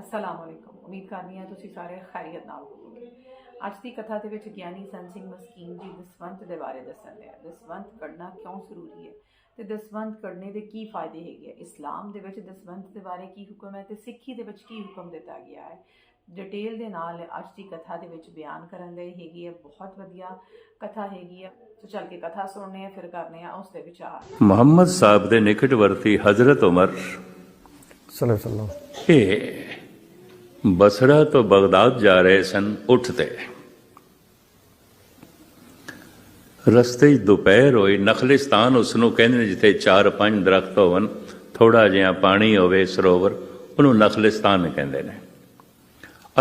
ਅਸਲਾਮ ਵਾਲੇਕੁਮ ਉਮੀਦ ਕਰਨੀ ਹਾਂ ਤੁਸੀਂ ਸਾਰੇ ਖੈਰੀਅਤ ਨਾਲ ਹੋਵੋਗੇ। ਅੱਜ ਦੀ ਕਥਾ ਦੇ ਵਿੱਚ ਗਿਆਨੀ ਸੰਤ ਸਿੰਘ ਮਸਕੀਨ ਜੀ ਦਸਵੰਤ ਦੇ ਬਾਰੇ ਦੱਸਣ ਲਿਆ ਦਸਵੰਤ ਕਰਨਾ ਕਿਉਂ ਜ਼ਰੂਰੀ ਹੈ? ਤੇ ਦਸਵੰਤ ਕਰਨੇ ਦੇ ਕੀ ਫਾਇਦੇ ਹੈਗੇ ਆ? ਇਸਲਾਮ ਦੇ ਵਿੱਚ ਦਸਵੰਤ ਦੇ ਬਾਰੇ ਕੀ ਹੁਕਮ ਹੈ ਤੇ ਸਿੱਖੀ ਦੇ ਵਿੱਚ ਕੀ ਹੁਕਮ ਦਿੱਤਾ ਗਿਆ ਹੈ? ਡਿਟੇਲ ਦੇ ਨਾਲ ਅੱਜ ਦੀ ਕਥਾ ਦੇ ਵਿੱਚ ਬਿਆਨ ਕਰਨ ਲਈ ਹੈਗੀ ਹੈ ਬਹੁਤ ਵਧੀਆ ਕਥਾ ਹੈਗੀ ਹੈ ਸੋ ਚੱਲ ਕੇ ਕਥਾ ਸੁਣਨੇ ਆ ਫਿਰ ਕਰਨੇ ਆ ਉਸ ਦੇ ਵਿਚਾਰ। ਮੁਹੰਮਦ ਸਾਹਿਬ ਦੇ ਨਿਕਟਵਰਤੀ ਹਜ਼ਰਤ ਉਮਰ। ਸੱਲੱਲਾਹੁ ਅਲੈਹਿ ਵਸੱਲਮ। ਇਹ ਬਸਰਾ ਤੋਂ ਬਗਦਾਦ ਜਾ ਰਹੇ ਸਨ ਉੱਠਦੇ। ਰਸਤੇ 'ਚ ਦੁਪਹਿਰ ਹੋਈ, ਨਖਲਿਸਤਾਨ ਉਸ ਨੂੰ ਕਹਿੰਦੇ ਨੇ ਜਿੱਥੇ ਚਾਰ ਪੰਜ ਦਰਖਤ ਹੋਵਨ ਥੋੜਾ ਜਿਹਾ ਪਾਣੀ ਹੋਵੇ ਸਰੋਵਰ, ਉਹਨੂੰ ਨਖਲਿਸਤਾਨ ਕਹਿੰਦੇ ਨੇ।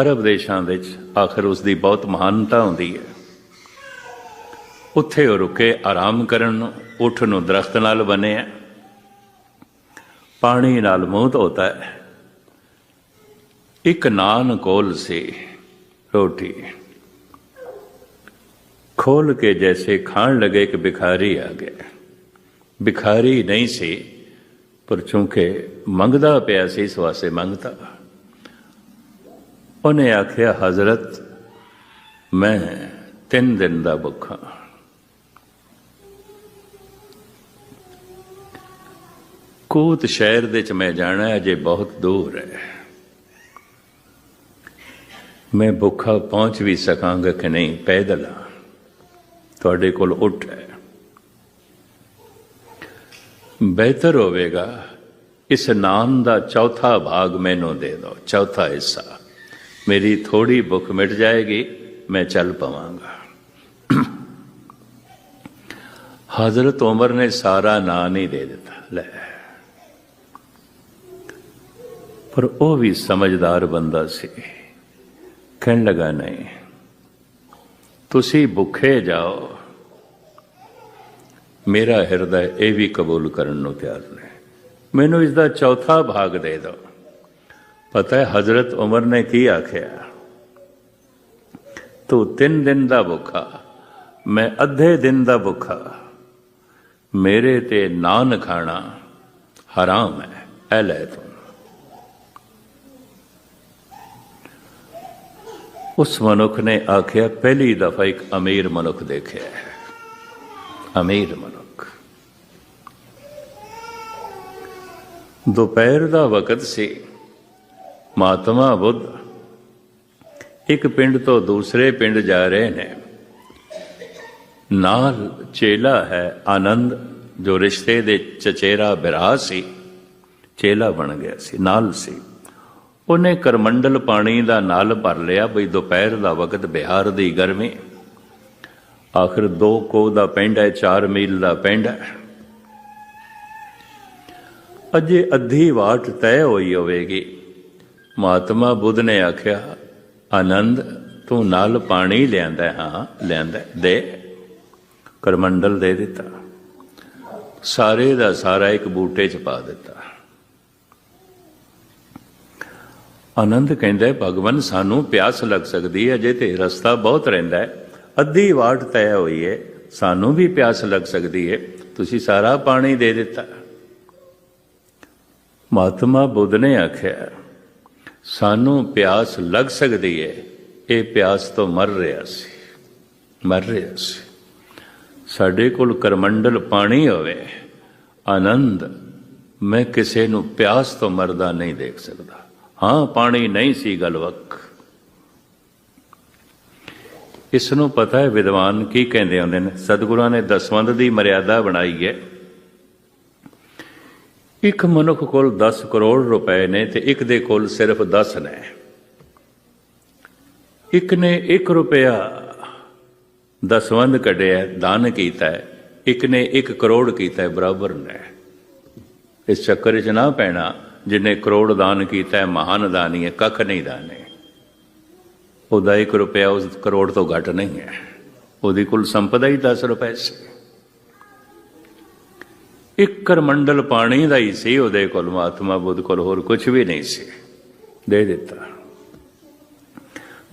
ਅਰਬ ਦੇਸ਼ਾਂ ਵਿੱਚ ਆਖਰ ਉਸ ਦੀ ਬਹੁਤ ਮਹਾਨਤਾ ਹੁੰਦੀ ਹੈ। ਉੱਥੇ ਉਹ ਰੁਕੇ ਆਰਾਮ ਕਰਨ ਨੂੰ, ਉੱਠ ਨੂੰ ਦਰਖਤ ਨਾਲ ਬਣਿਆ ਪਾਣੀ ਨਾਲ ਮੂੰਹ ਧੋਤਾ ਹੈ। ਇੱਕ ਨਾਨ ਕੋਲ ਸੀ ਰੋਟੀ। ਖੋਲ ਕੇ ਜੈਸੇ ਖਾਣ ਲਗੇ ਕਿ ਭਿਖਾਰੀ ਆ ਗਿਆ। ਭਿਖਾਰੀ ਨਹੀਂ ਸੀ, ਪਰ ਚੂੰਕਿ ਮੰਗਦਾ ਪਿਆ ਸੀ, ਇਸ ਵਾਸਤੇ ਮੰਗਤਾ। ਉਹਨੇ ਆਖਿਆ, ਹਜ਼ਰਤ, ਮੈਂ ਤਿੰਨ ਦਿਨ ਦਾ ਭੁੱਖਾ ਕੋਤ ਸ਼ਹਿਰ ਦੇ ਚ ਮੈਂ ਜਾਣਾ ਅਜੇ ਬਹੁਤ ਦੂਰ ਹੈ। ਮੈਂ ਭੁੱਖਾ ਪਹੁੰਚ ਵੀ ਸਕਾਂਗਾ ਕਿ ਨਹੀਂ? ਪੈਦਲ ਆ। ਤੁਹਾਡੇ ਕੋਲ ਉੱਠ ਹੈ। ਬਿਹਤਰ ਹੋਵੇਗਾ। ਇਸ ਨਾਮ ਦਾ ਚੌਥਾ ਭਾਗ ਮੈਨੂੰ ਦੇ ਦਿਓ। ਚੌਥਾ ਹਿੱਸਾ। ਮੇਰੀ ਥੋੜੀ ਭੁੱਖ ਮਿਟ ਜਾਏਗੀ, ਮੈਂ ਚੱਲ ਪਵਾਂਗਾ। ਹਜ਼ਰਤ ਉਮਰ ਨੇ ਸਾਰਾ ਨਾਂ ਨਹੀਂ ਦੇ ਦਿੱਤਾ। ਲੈ। ਪਰ ਉਹ ਵੀ ਸਮਝਦਾਰ ਬੰਦਾ ਸੀ। ਕਹਿਣ ਲੱਗਾ ਨਹੀਂ। ਤੁਸੀਂ ਭੁੱਖੇ ਜਾਓ। ਮੇਰਾ ਹਿਰਦਾ ਇਹ ਵੀ ਕਬੂਲ ਕਰਨ ਨੂੰ ਤਿਆਰ ਨੇ। ਮੈਨੂੰ ਇਸ ਦਾ ਚੌਥਾ ਭਾਗ ਦੇ ਦਿਓ। ਪਤਾ ਹੈ, ਹਜ਼ਰਤ ਉਮਰ ਨੇ ਕੀ ਆਖਿਆ? ਤੂੰ ਤਿੰਨ ਦਿਨ ਦਾ ਭੁੱਖਾ, ਮੈਂ ਅੱਧੇ ਦਿਨ ਦਾ ਭੁੱਖਾ। ਮੇਰੇ ਤੇ ਨਾਨ ਖਾਣਾ ਹਰਾਮ ਹੈ ਐ ਲੈ ਤੂੰ। ਉਸ ਮਨੁੱਖ ਨੇ ਆਖਿਆ, ਪਹਿਲੀ ਦਫਾ ਇੱਕ ਅਮੀਰ ਮਨੁੱਖ ਦੇਖਿਆ ਹੈ। ਅਮੀਰ ਮਨੁੱਖ। ਦੁਪਹਿਰ ਦਾ ਵਕਤ ਸੀ। ਮਹਾਤਮਾ ਬੁੱਧ ਇੱਕ ਪਿੰਡ ਤੋਂ ਦੂਸਰੇ ਪਿੰਡ ਜਾ ਰਹੇ ਨੇ। ਨਾਲ ਚੇਲਾ ਹੈ ਆਨੰਦ, ਜੋ ਰਿਸ਼ਤੇ ਦੇ ਚਚੇਰਾ ਬਿਰਾ ਸੀ। ਚੇਲਾ ਬਣ ਗਿਆ ਸੀ, ਨਾਲ ਸੀ। ਉਹਨੇ ਕਰਮੰਡਲ ਪਾਣੀ ਦਾ ਨਾਲ ਭਰ ਲਿਆ ਬਈ ਦੁਪਹਿਰ ਦਾ ਵਕਤ ਬਿਹਾਰ ਦੀ ਗਰਮੀ। ਆਖਰ ਦੋ ਕੋ ਦਾ ਪਿੰਡ ਹੈ 4 ਮੀਲ ਦਾ ਪਿੰਡ ਹੈ। ਅਜੇ ਅੱਧੀ ਵਾਟ ਤੈਅ ਹੋਈ ਹੋਵੇਗੀ। ਮਹਾਤਮਾ ਬੁੱਧ ਨੇ ਆਖਿਆ, ਆਨੰਦ, ਤੂੰ ਨਾਲ ਪਾਣੀ ਲਿਆਂਦਾ ਹਾਂ ਲਿਆਂਦਾ ਦੇ। ਕਰਮੰਡਲ ਦੇ ਦਿੱਤਾ। ਸਾਰੇ ਦਾ ਸਾਰਾ ਇੱਕ ਬੂਟੇ 'ਚ ਪਾ ਦਿੱਤਾ। ਆਨੰਦ ਕਹਿੰਦਾ ਭਗਵਾਨ, ਸਾਨੂੰ ਪਿਆਸ ਲੱਗ ਸਕਦੀ ਹੈ, ਅਜੇ ਤੇ ਰਸਤਾ ਬਹੁਤ ਰਹਿੰਦਾ ਹੈ। ਅੱਧੀ ਵਾਟ ਤੈਅ ਹੋਈ ਹੈ, ਸਾਨੂੰ ਵੀ ਪਿਆਸ ਲੱਗ ਸਕਦੀ ਹੈ। ਤੁਸੀਂ ਸਾਰਾ ਪਾਣੀ ਦੇ ਦਿੱਤਾ। ਮਹਾਤਮਾ ਬੁੱਧ ਨੇ ਆਖਿਆ, ਸਾਨੂੰ ਪਿਆਸ ਲੱਗ ਸਕਦੀ ਹੈ, ਇਹ ਪਿਆਸ ਤੋਂ ਮਰ ਰਿਹਾ ਸੀ। ਮਰ ਰਿਹਾ ਸੀ। ਸਾਡੇ ਕੋਲ ਕਰਮੰਡਲ ਪਾਣੀ ਹੋਵੇ, ਆਨੰਦ, ਮੈਂ ਕਿਸੇ ਨੂੰ ਪਿਆਸ ਤੋਂ ਮਰਦਾ ਨਹੀਂ ਦੇਖ ਸਕਦਾ। ਹਾਂ, ਪਾਣੀ ਨਹੀਂ ਸੀ ਗਲਵਕ ਇਸ ਨੂੰ ਪਤਾ ਹੈ ਵਿਦਵਾਨ ਕੀ ਕਹਿੰਦੇ ਹੁੰਦੇ ਨੇ? ਸਤਿਗੁਰਾਂ ਨੇ ਦਸਵੰਦ ਦੀ ਮਰਿਆਦਾ ਬਣਾਈ ਹੈ। ਇੱਕ ਮਨੁੱਖ ਕੋਲ 10 ਕਰੋੜ ਰੁਪਏ ਨੇ ਤੇ ਇੱਕ ਦੇ ਕੋਲ ਸਿਰਫ 10 ਨੇ। ਇੱਕ ਨੇ 1 ਰੁਪਿਆ ਦਸਵੰਦ ਕੱਢਿਆ, ਦਾਨ ਕੀਤਾ ਇੱਕ ਨੇ 1 ਕਰੋੜ ਕੀਤਾ ਬਰਾਬਰ ਨੇ। ਇਸ ਚੱਕਰ 'ਚ ਨਾ ਪੈਣਾ। ਜਿਨੇ ਕਰੋੜ ਦਾਨ ਕੀਤਾ ਹੈ, ਮਹਾਨ ਦਾਨੀ ਹੈ, ਕੱਖ ਨਹੀਂ ਦਾਨੇ। ਉਹਦਾ 1 ਰੁਪਿਆ ਉਸ ਕਰੋੜ ਤੋਂ ਘੱਟ ਨਹੀਂ ਹੈ। ਉਹਦੀ ਕੁੱਲ ਸੰਪਦਾ ਹੀ 10 ਰੁਪਏ ਸੀ। ਇੱਕ ਕਰਮੰਡਲ ਪਾਣੀ ਦਾ ਹੀ ਸੀ, ਉਹਦੇ ਕੋਲ ਮਹਾਤਮਾ ਬੁੱਧ ਕੋਲ ਹੋਰ ਕੁਝ ਵੀ ਨਹੀਂ ਸੀ। ਦੇ ਦਿੱਤਾ।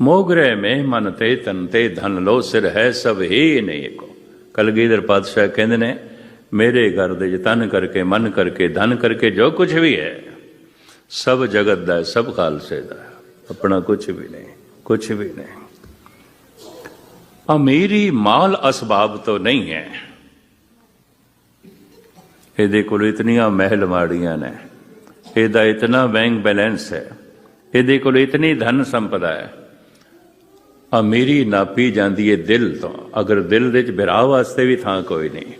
ਮੋਗਰੇ ਮੈਂ ਮਨ ਤੇ ਤਨ ਤੇ ਧਨ ਲੋ ਸਿਰ ਹੈ, ਸਭ ਹੀ ਨਹੀਂ ਕੋ ਕਲਗੀਧਰ ਪਾਤਸ਼ਾਹ ਕਹਿੰਦੇ ਨੇ, ਮੇਰੇ ਘਰ ਦੇ ਚ ਕਰਕੇ, ਮਨ ਕਰਕੇ, ਧਨ ਕਰਕੇ ਜੋ ਕੁਝ ਵੀ ਹੈ ਸਭ ਜਗਤ ਦਾ ਸਭ ਖਾਲਸੇ ਦਾ ਆਪਣਾ ਕੁਝ ਵੀ ਨਹੀਂ ਕੁਝ ਵੀ ਨਹੀਂ। ਅਮੀਰੀ ਮਾਲ ਅਸਬਾਬ ਤੋਂ ਨਹੀਂ ਹੈ। ਇਹਦੇ ਕੋਲ ਇਤਨੀਆਂ ਮਹਿਲ ਮਾੜੀਆਂ ਨੇ। ਇਹਦਾ ਇਤਨਾ ਬੈਂਕ ਬੈਲੈਂਸ ਹੈ। ਇਹਦੇ ਕੋਲ ਇਤਨੀ ਧਨ ਸੰਪਦਾ ਹੈ। ਅਮੀਰੀ ਨਾਪੀ ਜਾਂਦੀ ਹੈ ਦਿਲ ਤੋਂ। ਅਗਰ ਦਿਲ ਦੇ ਵਿੱਚ ਬਿਰਾ ਵਾਸਤੇ ਵੀ ਥਾਂ ਕੋਈ ਨਹੀਂ,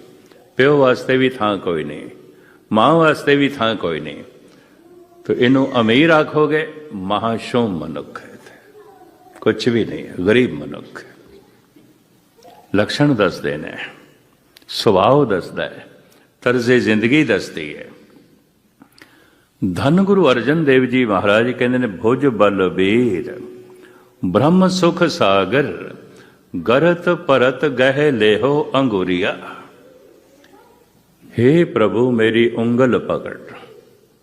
ਪਿਓ ਵਾਸਤੇ ਵੀ ਥਾਂ ਕੋਈ ਨਹੀਂ, ਮਾਂ ਵਾਸਤੇ ਵੀ ਥਾਂ ਕੋਈ ਨਹੀਂ। ਤੋ ਇਹਨੂੰ ਅਮੀਰ ਆਖੋਗੇ ਮਹਾਸ਼ੋਮ ਮਨੁੱਖ ਹੈ ਕੁਝ ਵੀ ਨਹੀਂ, ਗਰੀਬ ਮਨੁੱਖ ਹੈ। ਲਕਸ਼ਣ ਦੱਸਦੇ ਨੇ, ਸੁਭਾਅ ਦੱਸਦਾ ਹੈ, ਤਰਜ਼ੇ ਜ਼ਿੰਦਗੀ ਦੱਸਦੀ ਹੈ। ਧੰਨ ਗੁਰੂ ਅਰਜਨ ਦੇਵ ਜੀ ਮਹਾਰਾਜ ਕਹਿੰਦੇ ਨੇ, ਭੁਜ ਬਲ ਵੀਰ, ਬ੍ਰਹਮ ਸੁਖ ਸਾਗਰ, ਗਰਤ ਪਰਤ ਗਹਿ ਲੇਹੋ ਅੰਗੂਰੀਆ। हे ਪ੍ਰਭੂ ਮੇਰੀ ਉਂਗਲ ਪਕੜ।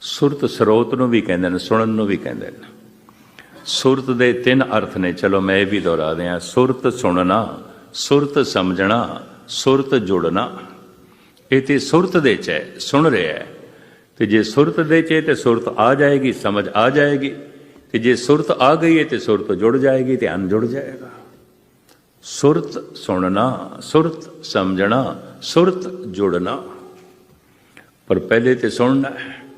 ਸੁਰਤ ਸਰੋਤ ਨੂੰ ਵੀ ਕਹਿੰਦੇ ਨੇ, ਸੁਣਨ ਨੂੰ ਵੀ ਕਹਿੰਦੇ ਨੇ। ਸੁਰਤ ਦੇ ਤਿੰਨ ਅਰਥ ਨੇ, ਚਲੋ ਮੈਂ ਇਹ ਵੀ ਦੁਹਰਾ ਦਿਆਂ। ਸੁਰਤ ਸੁਣਨਾ, ਸੁਰਤ ਸਮਝਣਾ, ਸੁਰਤ ਜੁੜਨਾ। ਇਹ ਤੇ ਸੁਰਤ ਦੇ ਚ ਹੈ, ਸੁਣ ਰਿਹਾ ਹੈ। ਤੇ ਜੇ ਸੁਰਤ ਦੇ ਚ ਹੈ ਤੇ ਸੁਰਤ ਆ ਜਾਏਗੀ, ਸਮਝ ਆ ਜਾਏਗੀ। ਤੇ ਜੇ ਸੁਰਤ ਆ ਗਈ ਹੈ ਤੇ ਸੁਰਤ ਜੁੜ ਜਾਏਗੀ, ਧਿਆਨ ਜੁੜ ਜਾਏਗਾ। ਸੁਰਤ ਸੁਣਨਾ, ਸੁਰਤ ਸਮਝਣਾ, ਸੁਰਤ ਜੁੜਨਾ। ਪਰ ਪਹਿਲੇ ਤੇ ਸੁਣਨਾ ਹੈ।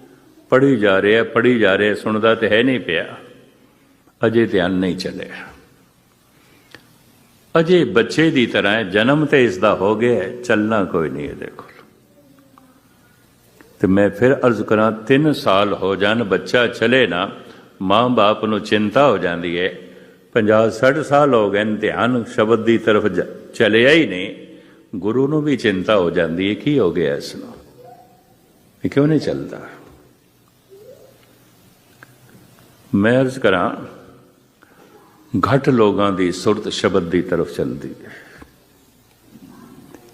ਪੜ੍ਹੀ ਜਾ ਰਿਹਾ ਪੜ੍ਹੀ ਜਾ ਰਿਹਾ ਸੁਣਦਾ ਤੇ ਹੈ ਨਹੀਂ ਪਿਆ। ਅਜੇ ਧਿਆਨ ਨਹੀਂ ਚੱਲਿਆ। ਅਜੇ ਬੱਚੇ ਦੀ ਤਰ੍ਹਾਂ ਹੈ, ਜਨਮ ਤੇ ਇਸ ਦਾ ਹੋ ਗਿਆ ਚੱਲਣਾ ਕੋਈ ਨਹੀਂ ਇਹਦੇ ਕੋਲ। ਤੇ ਮੈਂ ਫਿਰ ਅਰਜ਼ ਕਰਾਂ 3 ਸਾਲ ਹੋ ਜਾਣ ਬੱਚਾ ਚਲੇ ਨਾ ਮਾਂ-ਬਾਪ ਨੂੰ ਚਿੰਤਾ ਹੋ ਜਾਂਦੀ ਹੈ। 50 60 ਸਾਲ ਹੋ ਗਏ ਨੇ, ਧਿਆਨ ਸ਼ਬਦ ਦੀ ਤਰਫ ਚਲਿਆ ਹੀ ਨਹੀਂ। ਗੁਰੂ ਨੂੰ ਵੀ ਚਿੰਤਾ ਹੋ ਜਾਂਦੀ ਹੈ ਕੀ ਹੋ ਗਿਆ ਇਸ ਨੂੰ? ਇਹ ਕਿਉਂ ਨਹੀਂ ਚੱਲਦਾ? ਮੈਂ ਅਰਜ਼ ਕਰਾਂ, ਘੱਟ ਲੋਕਾਂ ਦੀ ਸੁਰਤ ਸ਼ਬਦ ਦੀ ਤਰਫ ਚੱਲਦੀ ਹੈ।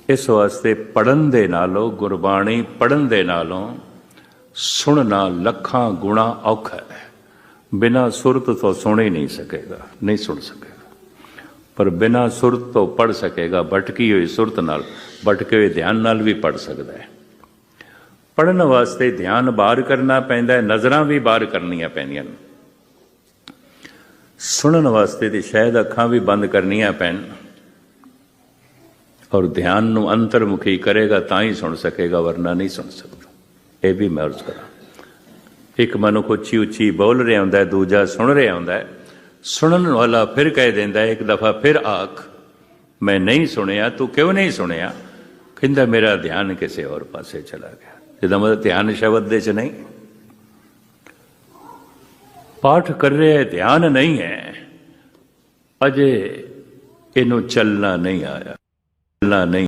ਇਸ ਵਾਸਤੇ ਪੜਨ ਦੇ ਨਾਲੋਂ, ਗੁਰਬਾਣੀ ਪੜਨ ਦੇ ਨਾਲੋਂ ਸੁਣਨਾ ਲੱਖਾਂ ਗੁਣਾ ਔਖਾ ਹੈ। ਬਿਨਾ ਸੁਰਤ ਤੋਂ ਸੁਣ ਹੀ ਨਹੀਂ ਸਕੇਗਾ, ਨਹੀਂ ਸੁਣ ਸਕੇਗਾ। ਪਰ ਬਿਨਾ ਸੁਰਤ ਤੋਂ ਪੜ ਸਕੇਗਾ, ਭਟਕੀ ਹੋਈ ਸੁਰਤ ਨਾਲ, ਭਟਕੇ ਹੋਏ ਧਿਆਨ ਨਾਲ ਵੀ ਪੜ ਸਕਦਾ ਹੈ। ਪੜਨ ਵਾਸਤੇ ਧਿਆਨ ਬਾਹਰ ਕਰਨਾ ਪੈਂਦਾ ਹੈ, ਨਜ਼ਰਾਂ ਵੀ ਬਾਹਰ ਕਰਨੀਆਂ ਪੈਂਦੀਆਂ ਨੇ। ਸੁਣਨ ਵਾਸਤੇ ਤੇ ਸ਼ਾਇਦ ਅੱਖਾਂ ਵੀ ਬੰਦ ਕਰਨੀਆਂ ਪੈਣ ਔਰ ਧਿਆਨ ਨੂੰ ਅੰਤਰਮੁਖੀ ਕਰੇਗਾ ਤਾਂ ਹੀ ਸੁਣ ਸਕੇਗਾ, ਵਰਨਾ ਨਹੀਂ ਸੁਣ ਸਕਦਾ। ਇਹ ਵੀ ਮੈਂ ਅਰਜ਼ ਕਰਾਂ। ਇੱਕ ਮਨੁੱਖ ਉੱਚੀ ਉੱਚੀ ਬੋਲ ਰਿਹਾ ਹੁੰਦਾ ਹੈ, ਦੂਜਾ ਸੁਣ ਰਿਹਾ ਹੁੰਦਾ ਹੈ। ਸੁਣਨ ਵਾਲਾ ਫਿਰ ਕਹਿ ਦਿੰਦਾ ਇੱਕ ਦਫਾ ਫਿਰ ਆਖ, ਮੈਂ ਨਹੀਂ ਸੁਣਿਆ, ਤੂੰ ਕਿਉਂ ਨਹੀਂ ਸੁਣਿਆ? ਕਹਿੰਦਾ, ਮੇਰਾ ਧਿਆਨ ਕਿਸੇ ਹੋਰ ਪਾਸੇ ਚਲਾ ਗਿਆ। ਇਹਦਾ ਮਤਲਬ ਧਿਆਨ ਸ਼ਬਦ ਦੇ ਚ ਨਹੀਂ। ਪਾਠ ਕਰ ਰਿਹਾ ਧਿਆਨ ਨਹੀਂ ਹੈ। ਅਜੇ ਇਹਨੂੰ ਚੱਲਣਾ ਨਹੀਂ ਆਇਆ। ਚੱਲਣਾ ਨਹੀਂ